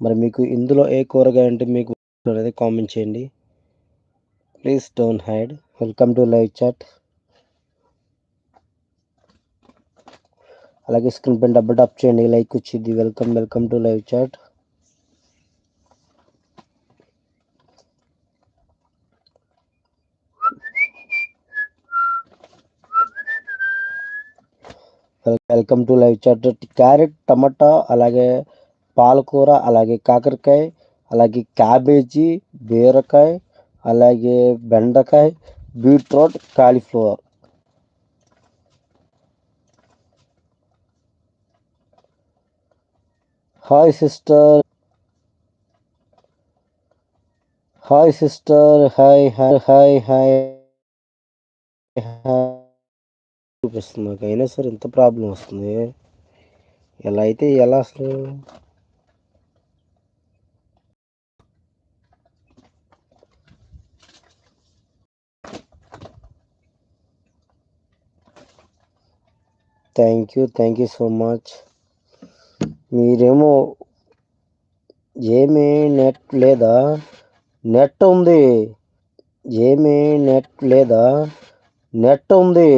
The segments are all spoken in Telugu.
మరి మీకు ఇందులో ఏ కూరగాయ అంటే మీకు అనేది కామెంట్ చేయండి. Please don't hide welcome to live chat అలాగే స్క్రీన్ పైన డబ్బు టాప్ చేయండి. లైక్ వచ్చింది. Welcome welcome to live chat welcome to live chat carrot టమాటా అలాగే పాలకూర అలాగే కాకరకాయ అలాగే క్యాబేజీ బీరకాయ అలాగే బెండకాయ beetroot cauliflower. Hi sister. Hi sister. Hi hi hi hi. చూపిస్తుంది నాకు అయినా సరే ఎంత ప్రాబ్లం వస్తుంది. ఎలా అయితే ఎలా అసలు? Thank you thank you so much మీరేమో ఏమీ నెట్ లేదా? నెట్ ఉంది. ఏమీ నెట్ లేదా? నెట్ ఉంది.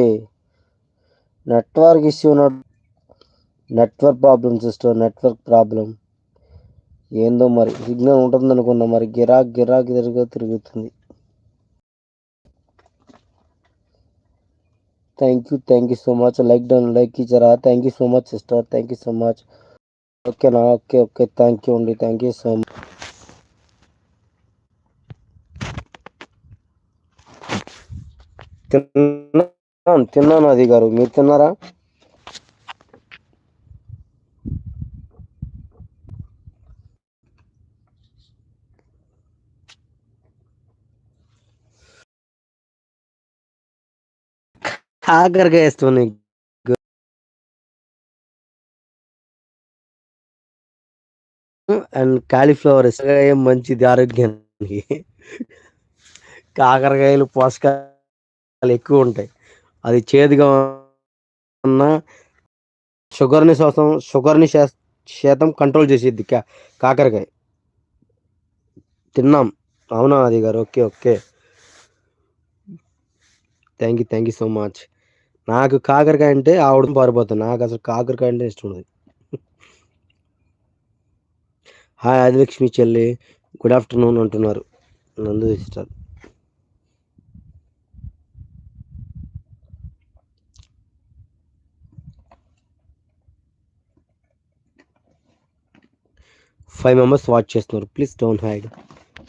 Network issue network problem sister network problem ఏందో మరి సిగ్నల్ ఉంటుంది అనుకున్నా మరి గిరాక్ గిరాక్ తిరుగు తిరుగుతుంది. Thank you thank you so much like down like ఇచ్చారా thank you so much sister thank you so much ఓకేనా ఓకే ఓకే థ్యాంక్ యూ అండి థ్యాంక్ యూ సో మచ్ తిన్నాను తిన్నాను అది గారు మీరు తిన్నారా కాకరకాయ వేస్తుంది అండ్ కాలీఫ్లవర్ ఏం మంచిది ఆరోగ్యానికి. కాకరకాయలు పోషకాలు ఎక్కువ ఉంటాయి. అది చేదుగా ఉన్న షుగర్ని శాతం షుగర్ని శాతం కంట్రోల్ చేసేది కా కాకరకాయ. తిన్నాం. అవునా అది గారు okay okay. Thank you thank you so much. నాకు కాకరకాయ అంటే ఆవిడ పారిపోతుంది. నాకు అసలు కాకరకాయ అంటే ఇష్టం ఉండదు. హాయ్ ఆదిలక్ష్మి చెల్లి గుడ్ ఆఫ్టర్నూన్ అంటున్నారు. Nandu sister five members watch చేస్తున్నారు. ప్లీజ్ డోంట్ హైడ్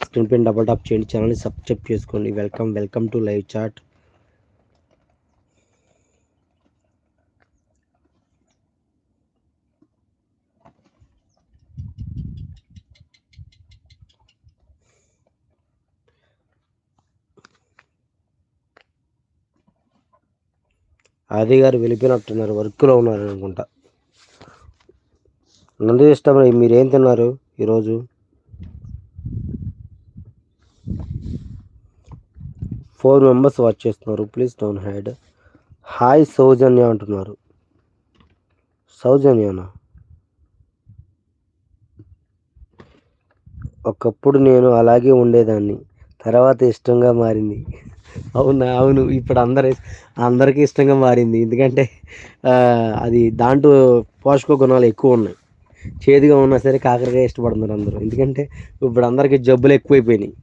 స్క్రీన్ పైన డబల్ టాప్ చేయండి. ఛానల్ని సబ్స్క్రైబ్ చేసుకోండి. Welcome welcome to live chat Aadi గారు వెళ్ళిపోయినట్టున్నారు వర్క్లో ఉన్నారు అనుకుంటా. నందు ఇష్టం మీరేం తిన్నారు ఈరోజు? ఫోర్ మెంబర్స్ వాచ్ చేస్తున్నారు. Please down hide hi Soujanya అంటున్నారు. సౌజన్యనా? ఒకప్పుడు నేను అలాగే ఉండేదాన్ని. తర్వాత ఇష్టంగా మారింది. అవునా? అవును. ఇప్పుడు అందరు అందరికీ ఇష్టంగా మారింది. ఎందుకంటే అది దాంట్లో పోషక గుణాలు ఎక్కువ ఉన్నాయి. చేదుగా ఉన్నా సరే కాకరకాయ ఇష్టపడుతున్నారు అందరూ. ఎందుకంటే ఇప్పుడు అందరికీ జబ్బులు ఎక్కువైపోయినాయి.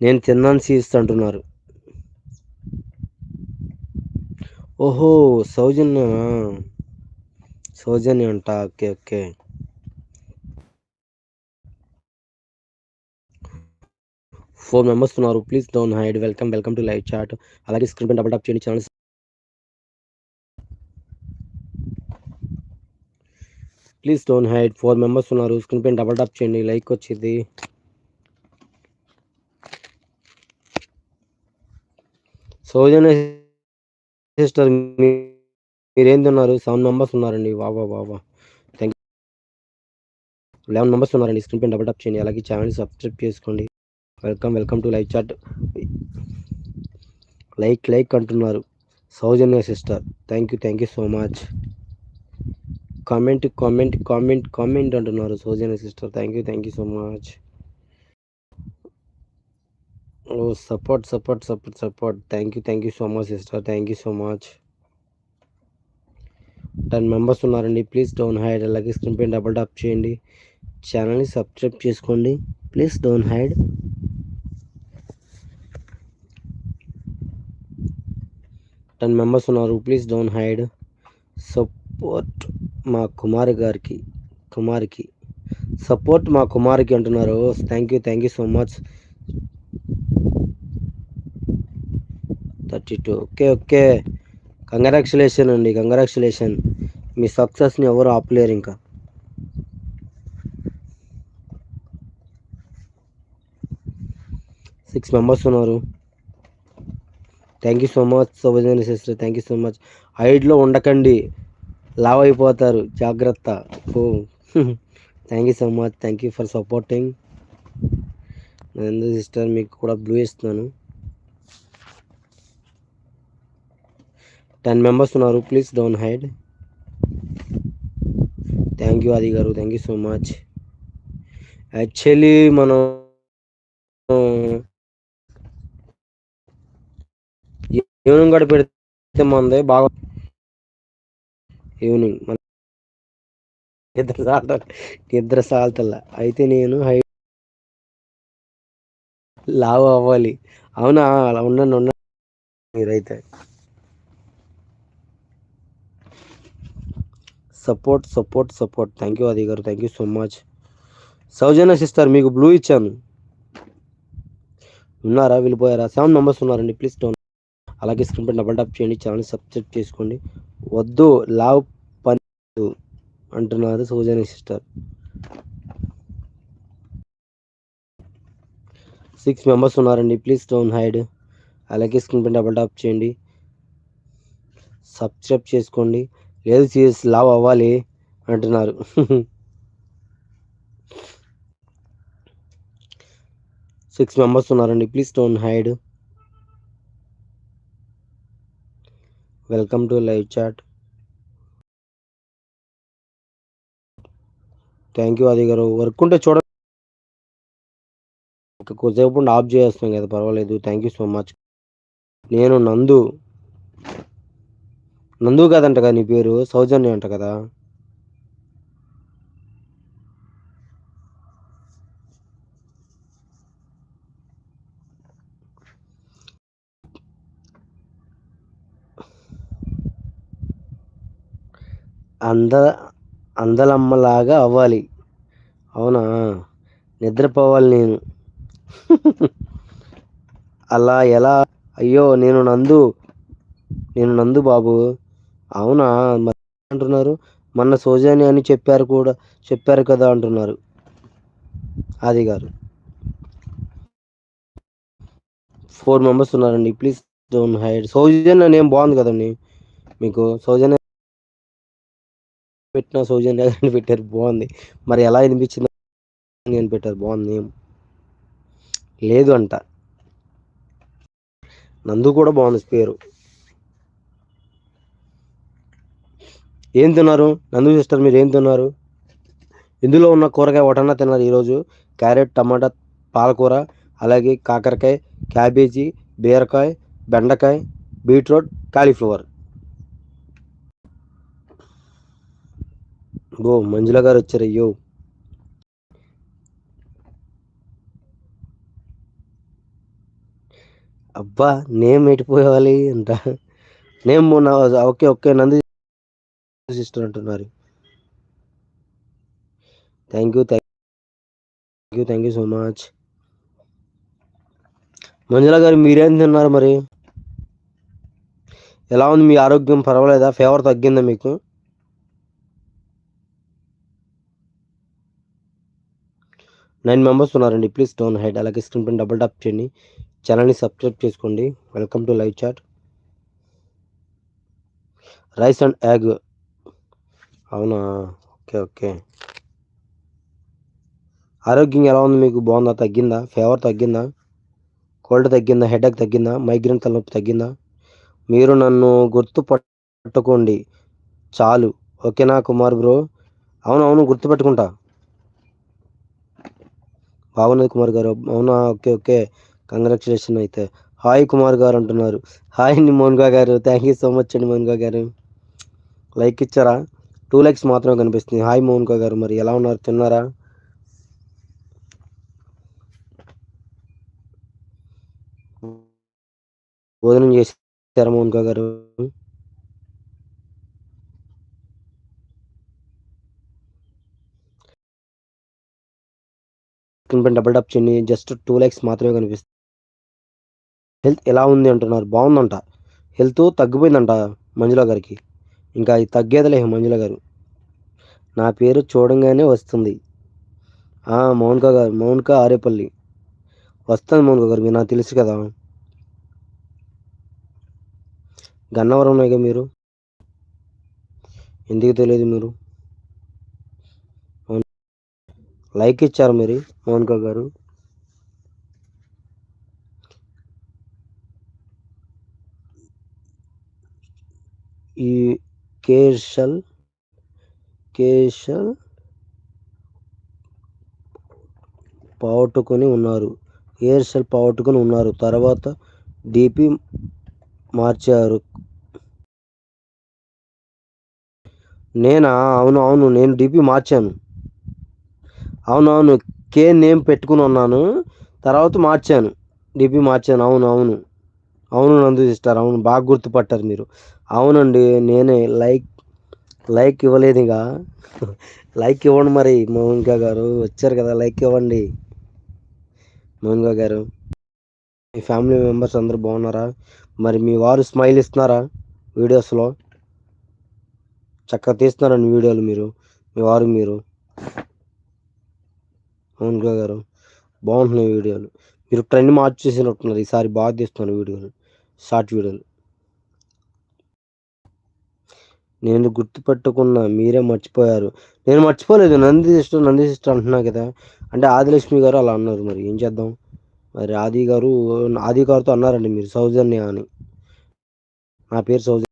నేను తిన్నాను సీస్తుంటున్నారు ఓహో సౌజన్య సౌజన్య అంట ఓకే ఓకే. ఫోర్ మెంబర్స్ ఉన్నారు. Please don't hide. Welcome welcome to live chat. అలాగే స్క్రీన్ పైన డబుల్ టాప్ చేయండి channels please don't hide. Four members ఉన్నారు. స్క్రీన్ పైన డబల్ టాప్ చేయండి. లైక్ వచ్చింది. సౌజన్య సిస్టర్ మీరేం తిన్నారు సెవెన్ మెంబర్స్ ఉన్నారండి. బాబా బాబా థ్యాంక్ యూ. లెవెన్ మెంబర్స్ ఉన్నారండి. స్క్రీన్ పైన డబల్ టాప్ చేయండి. అలాగే ఛానల్ సబ్స్క్రైబ్ చేసుకోండి. Welcome welcome to live chat. Like like అంటున్నారు. Soujanya sister thank you thank you so much comment comment comment comment అంటున్నారు Soujanya sister. Thank you thank you so much oh support support support support thank you thank you so much sister thank you so much ten members ఉన్నారండి. ప్లీజ్ డౌన్ హైడ్ అలాగే స్క్రీన్ పైన డబుల్ టాప్ చేయండి. ఛానల్ని సబ్స్క్రైబ్ చేసుకోండి. Please down hide ten members ఉన్నారు. Please down hide. సపోర్ట్ మా కుమారి గారికి కుమారికి. సపోర్ట్ మా కుమారికి అంటున్నారు. Thank you thank you so much. Thirty two. Okay okay. Congratulation అండి కంగ్రాచులేషన్. మీ సక్సెస్ని ఎవరు ఆపలేరు ఇంకా. సిక్స్ మెంబర్స్ ఉన్నారు. Thank you so much సోభజన sister thank you so much హైడ్లో ఉండకండి. లావ్ అయిపోతారు జాగ్రత్త. ఓ. Thank you so much thank you for supporting నేను సిస్టర్ మీకు కూడా బ్లూ ఇస్తున్నాను. టెన్ మెంబర్స్ ఉన్నారు. Please down hide thank you Aadi గారు thank you so much actually మనం ఈవినింగ్ కూడా పెడితే మంది బాగా ఈవినింగ్ మన సాల్త నిద్ర సాల్తల. అయితే నేను హై లావు అవ్వాలి. అవునా? అలా ఉండండి ఉండండి. మీరైతే. Support support support. Thank you Aadi గారు. Thank you so much Soujanya sister మీకు బ్లూ ఇచ్చాను. ఉన్నారా? వెళ్ళిపోయారా సెవెన్ మెంబర్స్ ఉన్నారండి. ప్లీజ్ డౌన్ అలాగే స్క్రీన్ పై డబల్ టాప్ చేయండి ఛానల్ సబ్స్క్రైబ్ చేసుకోండి. వద్దు లావ్ పని అంటున్నారు సౌజన్య సిస్టర్ సిక్స్ మెంబర్స్ ఉన్నారండి ప్లీజ్ డౌన్ హైడ్ అలాగే స్క్రీన్ పై డబల్ టాప్ చేయండి. సబ్స్క్రైబ్ చేసుకోండి. లేదు సీరియస్ లావ్ అవ్వాలి అంటున్నారు. సిక్స్ మెంబర్స్ ఉన్నారండి please don't hide welcome to live chat. Thank you Aadi గారు. వర్క్ ఉంటే చూడ కొద్దిసేపు ఆఫ్ చేస్తాం కదా పర్వాలేదు. థ్యాంక్ యూ సో మచ్ నేను నందు నందు కాదంట కదా నీ పేరు? సౌజన్య అంట కదా? అంద అందలమ్మలాగా అవ్వాలి. అవునా? నిద్రపోవాలి నేను. అలా ఎలా? అయ్యో నేను నందు నేను నందు బాబు. అవునా? అంటున్నారు. మొన్న సోజాని అని చెప్పారు కూడా చెప్పారు కదా అంటున్నారు. ఆది గారు. ఫోర్ మెంబర్స్ ఉన్నారండి. Please don't hide. Soujanya name బాగుంది కదండి మీకు? సౌజన్య పెట్టిన సౌజన్య అని పెట్టారు బాగుంది. మరి ఎలా వినిపించింది అని పెట్టారు బాగుంది. నేమ్ లేదు అంట. నందు కూడా బాగుంది పేరు. ఏం తిన్నారు? నందు సిస్టర్ మీరు ఏం తిన్నారు? ఇందులో ఉన్న కూరగాయ ఒకటన్నా తిన్నారు ఈరోజు. క్యారెట్ టమాటా పాలకూర అలాగే కాకరకాయ క్యాబేజీ బీరకాయ బెండకాయ బీట్రూట్ కాలీఫ్లవర్. ఓ మంజుల గారు వచ్చారయ్యో అబ్బా నేమ్ ఎట్టిపోవాలి అంట. నేమ్ మొన్న ఓకే ఓకే నంది సిస్టర్ అంటున్నారు. Thank you thank you thank you so much Manjula గారు మీరేం తిన్నారు మరి? ఎలా ఉంది మీ ఆరోగ్యం? పర్వాలేదా? ఫేవర్ తగ్గిందా మీకు? నైన్ మెంబర్స్ ఉన్నారండి. Please don't hide. అలాగే స్క్రీన్ పైన డబుల్ టాప్ చేయండి. ఛానల్ని సబ్స్క్రైబ్ చేసుకోండి. Welcome to live chat. Rice and egg అవునా? Okay okay. ఆరోగ్యం ఎలా ఉంది మీకు? బాగుందా? తగ్గిందా? ఫీవర్ తగ్గిందా? కోల్డ్ తగ్గిందా? హెడేక్ తగ్గిందా? మైగ్రేన్ తలనొప్పి తగ్గిందా? మీరు నన్ను గుర్తు పట్టుకోండి. చాలు. ఓకేనా కుమార్ బ్రో? అవునవును గుర్తుపెట్టుకుంటా బాగున్నది కుమార్ గారు. అవునా? Okay okay. కంగ్రాచులేషన్ అయితే. హాయ్ కుమార్ గారు అంటున్నారు. హాయ్ అండి మోన్గా గారు. థ్యాంక్ యూ సో మచ్ అండి మోన్గా గారు. లైక్ ఇచ్చారా? టూ లైక్స్ మాత్రమే కనిపిస్తుంది. హాయ్ మోన్గా గారు. మరి ఎలా ఉన్నారు? తిన్నారా? భోజనం చేశారా మోన్గా గారు? డబుల్ టప్ చేయండి. జస్ట్ టూ లైక్స్ మాత్రమే కనిపిస్తుంది హెల్త్ ఎలా ఉంది అంటున్నారు. బాగుందంట. హెల్త్ తగ్గిపోయిందంట మంజుల గారికి. ఇంకా అది తగ్గేదిలే మంజుల గారు. నా పేరు చూడంగానే వస్తుంది. మౌన్కా గారు మౌన్కా ఆరేపల్లి. వస్తుంది మౌన్కా గారు మీరు నాకు తెలుసు కదా. గన్నవరం ఉన్నాయిగా మీరు? ఎందుకు తెలియదు మీరు? లైక్ ఇచ్చారు మరి మౌనిక గారు. ఈ కేశల్ కేశల్ పోగొట్టుకొని ఉన్నారు. ఎయిర్సెల్ పోగొట్టుకొని ఉన్నారు. తర్వాత డిపి మార్చారు. నేనా? అవును అవును నేను డిపి మార్చాను. అవునవును కే నేమ్ పెట్టుకుని ఉన్నాను. తర్వాత మార్చాను. డిపి మార్చాను. అవును అవును. అవును నందు సిస్టర్ అవును. బాగా గుర్తుపట్టారు మీరు. అవునండి నేనే లైక్ లైక్ ఇవ్వలేదు ఇక. లైక్ ఇవ్వండి మరి మౌనిక గారు. వచ్చారు కదా లైక్ ఇవ్వండి. మౌనిక గారు. మీ ఫ్యామిలీ మెంబర్స్ అందరూ బాగున్నారా? మరి మీ వారు స్మైల్ ఇస్తున్నారా వీడియోస్లో? చక్కగా తీస్తున్నారండి వీడియోలు మీరు. మీ వారు మీరు. మౌనిక గారు బాగుంటున్నాయి వీడియోలు. మీరు ట్రెండ్ మార్చేసినట్టున్నారు ఈసారి బాగా తీస్తున్నారు వీడియోలు షార్ట్ వీడియోలు. నేను గుర్తుపెట్టుకున్నా మీరే మర్చిపోయారు. నేను మర్చిపోలేదు నంది సిస్టర్ నంది సిస్టర్ అంటున్నా కదా. అంటే ఆదిలక్ష్మి గారు అలా అన్నారు మరి ఏం చేద్దాం? మరి ఆది గారు ఆది గారితో అన్నారండి మీరు సౌజన్య అని. నా పేరు సౌజన్య.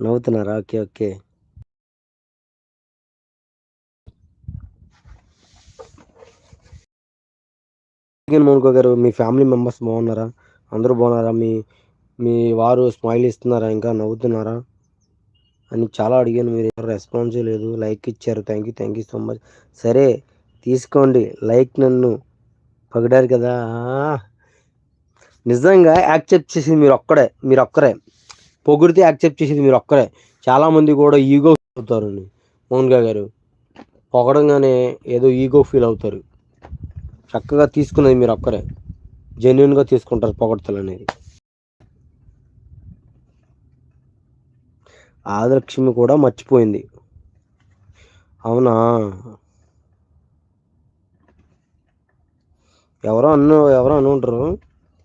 నవ్వుతున్నారా? Okay okay. మోనికో గారు మీ ఫ్యామిలీ మెంబర్స్ బాగున్నారా? అందరూ బాగున్నారా? మీ మీ వారు స్మైల్ ఇస్తున్నారా? ఇంకా నవ్వుతున్నారా? అని చాలా అడిగాను. మీరు ఎవరు రెస్పాన్స్ లేదు లైక్ ఇచ్చారు. Thank you thank you so much. సరే తీసుకోండి. లైక్ నన్ను. పగిడారు కదా. నిజంగా యాక్సెప్ట్ చేసింది మీరు ఒక్కడే. మీరు ఒక్కరే. పొగిడితే యాక్సెప్ట్ చేసేది మీరు ఒక్కరే. చాలామంది కూడా ఈగో అవుతారు మౌన్గా గారు పొగడంగానే ఏదో ఈగో ఫీల్ అవుతారు. చక్కగా తీసుకున్నది మీరు ఒక్కరే. జెన్యున్గా తీసుకుంటారు పొగడతలు అనేది. ఆదలక్ష్మి కూడా మర్చిపోయింది. అవునా? ఎవరో అన్న ఎవరో అనుకుంటారు.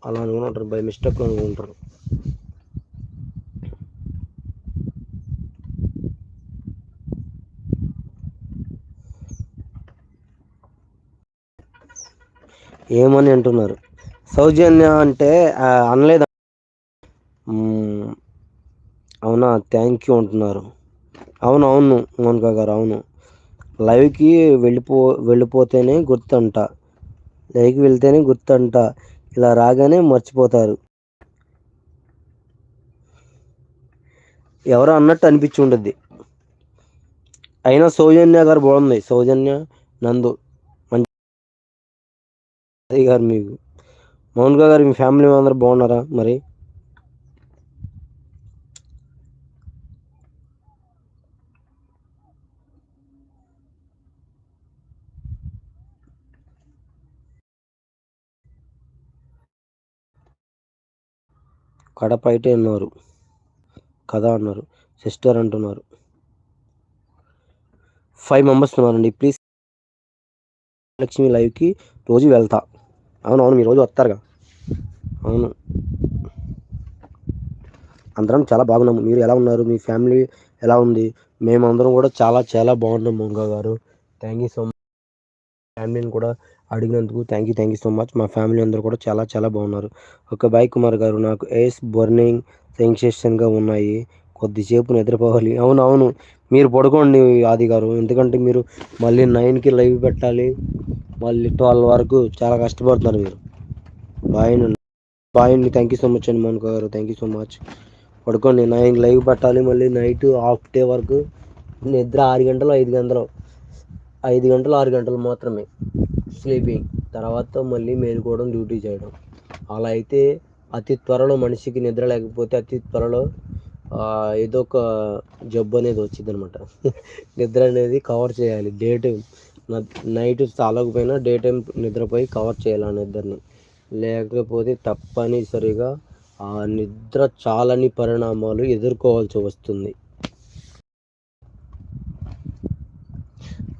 అలా అనుకుంటారు. బై మిస్టేక్ అనుకుంటారు. ఏమని అంటున్నారు? సౌజన్య అంటే అనలేదు? అవునా థ్యాంక్ యూ అంటున్నారు. అవును అవును మోనికా గారు అవును. లైవ్కి వెళ్ళిపో వెళ్ళిపోతేనే గుర్తంట. లైవ్కి వెళ్తేనే గుర్తంట. ఇలా రాగానే మర్చిపోతారు. ఎవరో అన్నట్టు అనిపించి ఉండద్ది. అయినా సౌజన్య గారు బాగుంది. సౌజన్య నందు. అదే గారు మీకు మౌన్గా గారు మీ ఫ్యామిలీ అందరూ బాగున్నారా మరి? కడప అయితే అన్నారు. కదా అన్నారు. సిస్టర్ అంటున్నారు. ఫైవ్ మెంబర్స్ ఉన్నారండి. ప్లీజ్ లక్ష్మి లైవ్కి రోజు వెళ్తా. అవునవును మీరు మీ రోజు వస్తారుగా. అవును. అందరం చాలా బాగున్నాము. మీరు ఎలా ఉన్నారు? మీ ఫ్యామిలీ ఎలా ఉంది? మేమందరం కూడా చాలా చాలా బాగున్నాం మంగా గారు. థ్యాంక్ యూ సో మచ్ ఫ్యామిలీని కూడా అడిగినందుకు thank you thank you so much మా ఫ్యామిలీ అందరూ కూడా చాలా చాలా బాగున్నారు. ఒక బాయ్ కుమార్ గారు. నాకు ఏస్ బర్నింగ్ సెన్సేషన్గా ఉన్నాయి. కొద్దిసేపు నిద్రపోవాలి. అవును అవును. మీరు పడుకోండి ఆది గారు. ఎందుకంటే మీరు మళ్ళీ నైన్కి లైవ్ పెట్టాలి. మళ్ళీ ట్వెల్వ్ వరకు చాలా కష్టపడుతున్నారు మీరు. బాయ్ అండి bye thank you so much అండి మోనికా గారు థ్యాంక్ యూ సో మచ్ పడుకోండి నైన్ లైవ్ పెట్టాలి మళ్ళీ నైట్ హాఫ్ డే వరకు. నిద్ర ఆరు గంటలు ఐదు గంటలు ఐదు గంటలు ఆరు గంటలు మాత్రమే. స్లీపింగ్ తర్వాత మళ్ళీ మేలుకోవడం డ్యూటీ చేయడం. అలా అయితే అతి త్వరలో మనిషికి నిద్ర లేకపోతే అతి త్వరలో ఏదో ఒక జబ్బు అనేది వచ్చిందనమాట. నిద్ర అనేది కవర్ చేయాలి. డేట్ నైట్ చాలకపోయినా డే టైం నిద్రపోయి కవర్ చేయాలి ఇద్దరిని. నిద్రని లేకపోతే తప్పనిసరిగా ఆ నిద్ర చాలని పరిణామాలు ఎదుర్కోవాల్సి వస్తుంది.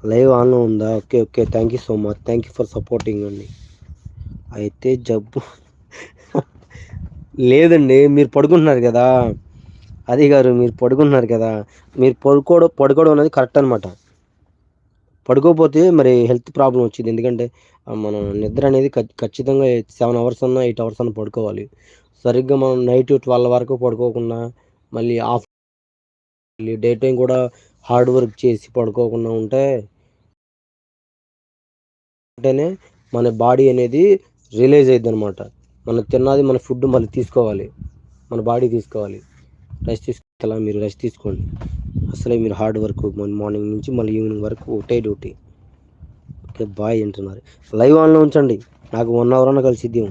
లైవ్ ఆన్లో ఉందా? Okay okay. Thank you so much. Thank you for supporting అండి. అయితే జబ్బు. లేదండి మీరు పడుకుంటున్నారు కదా. అది గారు మీరు పడుకుంటున్నారు కదా. మీరు పడుకోవడం పడుకోవడం అనేది కరెక్ట్ అనమాట పడుకోకపోతే మరి హెల్త్ ప్రాబ్లం వచ్చింది. ఎందుకంటే మనం నిద్ర అనేది ఖచ్చితంగా సెవెన్ అవర్స్ అన్నా ఎయిట్ అవర్స్ అన్నా పడుకోవాలి. సరిగ్గా మనం నైట్ ట్వెల్వ్ వరకు పడుకోకుండా మళ్ళీ ఆఫ్ మళ్ళీ డే టైం కూడా హార్డ్ వర్క్ చేసి పడుకోకుండా ఉంటే అంటేనే మన బాడీ అనేది రిలీజ్ అయ్యిద్ది అనమాట మనం తిన్నది మన ఫుడ్ మళ్ళీ తీసుకోవాలి. మన బాడీ తీసుకోవాలి. రెస్ట్ తీసుకోవాలా మీరు రెస్ట్ తీసుకోండి. అసలే మీరు హార్డ్ వర్క్ మార్నింగ్ నుంచి మళ్ళీ ఈవినింగ్ వరకు ఒకటే డ్యూటీ. ఓకే బాయ్ అంటున్నారు. లైవ్ ఆన్లో ఉంచండి. నాకు వన్ అవర్ అన్న కలిసిద్ది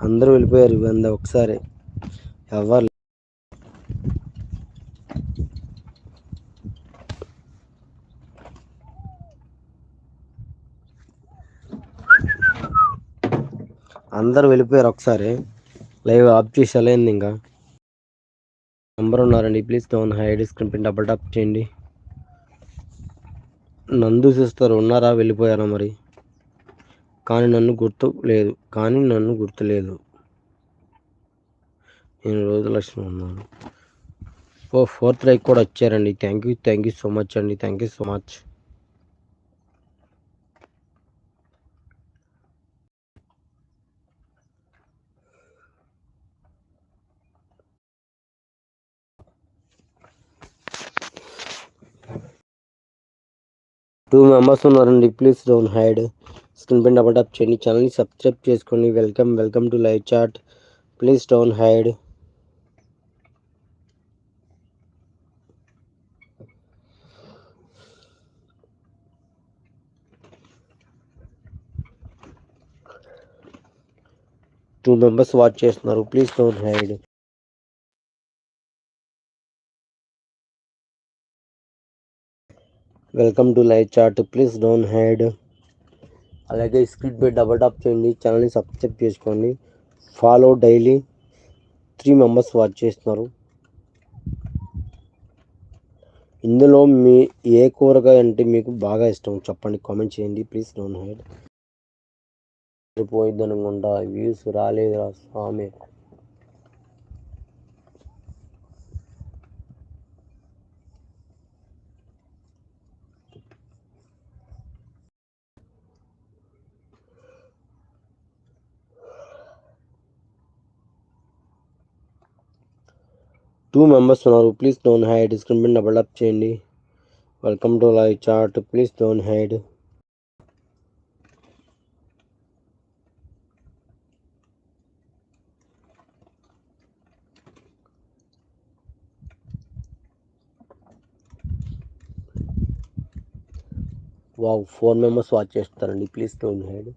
అందరూ వెళ్ళిపోయారు వంద ఒకసారి. ఎవరు అందరు వెళ్ళిపోయారు ఒకసారి. లైవ్ ఆఫ్ చేసి వెళ్ళింది ఇంకా. నెంబర్ ఉన్నారండి. Please down hide screen pin double tap చేయండి. నందు చూస్తారు ఉన్నారా? వెళ్ళిపోయారా మరి? కానీ నన్ను గుర్తు లేదు. కానీ నన్ను గుర్తులేదు నేను రోజు లక్ష్మి ఉన్నాను. ఓ ఫోర్త్ రైక్ కూడా వచ్చారండి. Thank you thank you so much అండి. Thank you so much. Two members ఉన్నారండి ప్లీజ్ డోంట్ హైడ్ స్క్రీన్ పైన డబల్ టాప్ చేయండి ఛానల్ని సబ్స్క్రైబ్ చేసుకోండి welcome welcome to live chat please don't hide two members watch చేస్తున్నారు please don't hide welcome to live chat please don't hide అలాగే స్క్రీన్ పై డబల్ టాప్ చేయండి. ఛానల్ని సబ్స్క్రైబ్ చేసుకోండి. Follow daily three members watch చేస్తున్నారు. ఇందులో మీ ఏ కూరగాయ అంటే మీకు బాగా ఇష్టం చెప్పండి. కామెంట్ చేయండి. ప్లీజ్ డోన్ హైడ్ పోయిద్ది అనుకుంటా. వ్యూస్ రాలేదురా స్వామి. టూ మెంబర్స్ ఉన్నారు. ప్లీజ్ డోంట్ హైడ్ స్క్రీన్ మీద డబల్ అప్ చేయండి. Welcome to live chat please don't hide wow four members watch చేస్తారండి. ప్లీజ్ డోంట్ హైడ్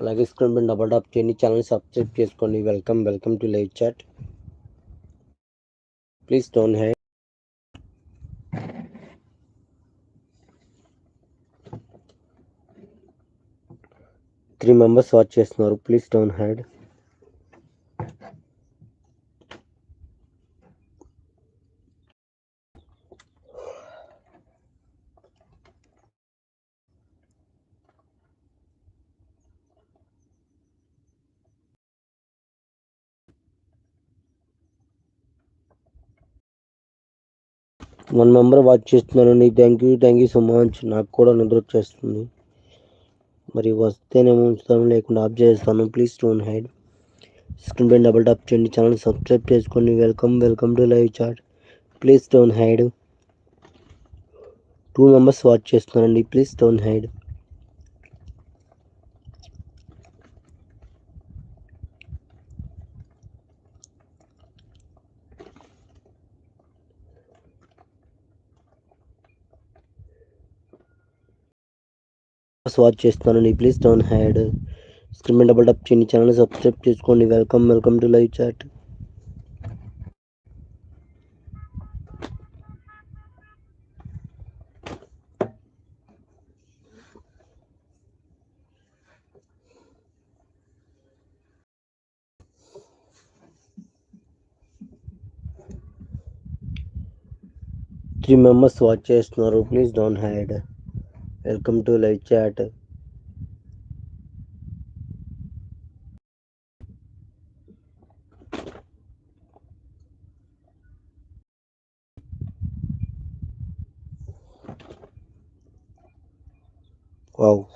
అలాగే స్క్రీన్ మీద డబల్ టాప్ చేయండి. ఛానల్ సబ్స్క్రైబ్ చేసుకోండి. Welcome welcome to live chat please don't hide three members watch చేస్తున్నారు please don't hide one member watch చేస్తున్నానండి thank you thank you so much నాకు కూడా నిద్ర వచ్చేస్తుంది. మరి వస్తేనేమో ఉంచుతాను లేకుండా ఆఫ్ చేస్తాను ప్లీజ్ డోంట్ హైడ్ స్క్రీన్ పైన డబుల్ టాప్ చేయండి. ఛానల్ సబ్స్క్రైబ్ చేసుకోండి. Welcome welcome to live chat please don't hide two members watch చేస్తున్నారండి. ప్లీజ్ డోంట్ హైడ్ వాచ్ చేస్తున్నాను. నీ please don't hide screen double tap చేయండి. ఛానల్ సబ్స్క్రైబ్ చేసుకోండి. Welcome welcome to live chat three members watch చేస్తున్నారు. Please don't hide welcome to live chat.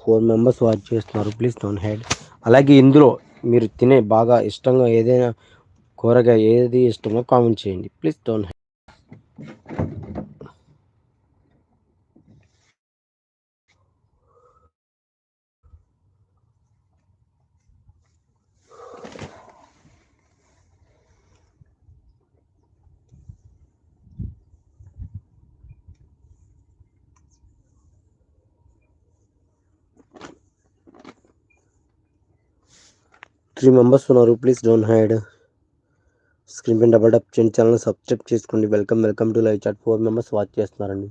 Four members watch చేస్తున్నారు. Please don't hide. అలాగే ఇందులో మీరు తినే బాగా ఇష్టంగా ఏదైనా కూరగాయ ఏది ఇష్టమో కామెంట్ చేయండి. Please don't hide. Three members ఉన్నారు ప్లీజ్ డోంట్ హైడ్ స్క్రీన్ పైన డబల్ టప్ చేయండి ఛానల్ సబ్స్క్రైబ్ చేసుకోండి. Welcome welcome to live chat four members watch చేస్తున్నారండి.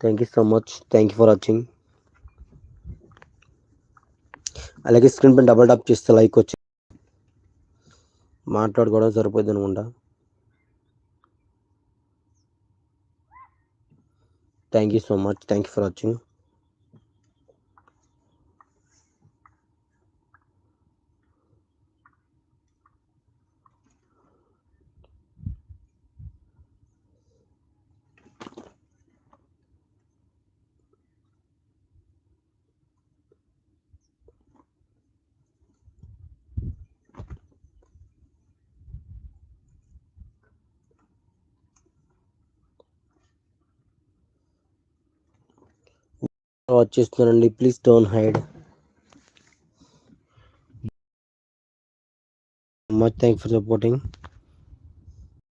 Thank you so much thank you for watching అలాగే స్క్రీన్ పైన డబల్ టప్ చేస్తే లైక్ వచ్చి మాట్లాడుకోవడం సరిపోద్ది అనుకుంటా. Thank you so much thank you for watching watch చేస్తున్నారండి please don't hide much thank for supporting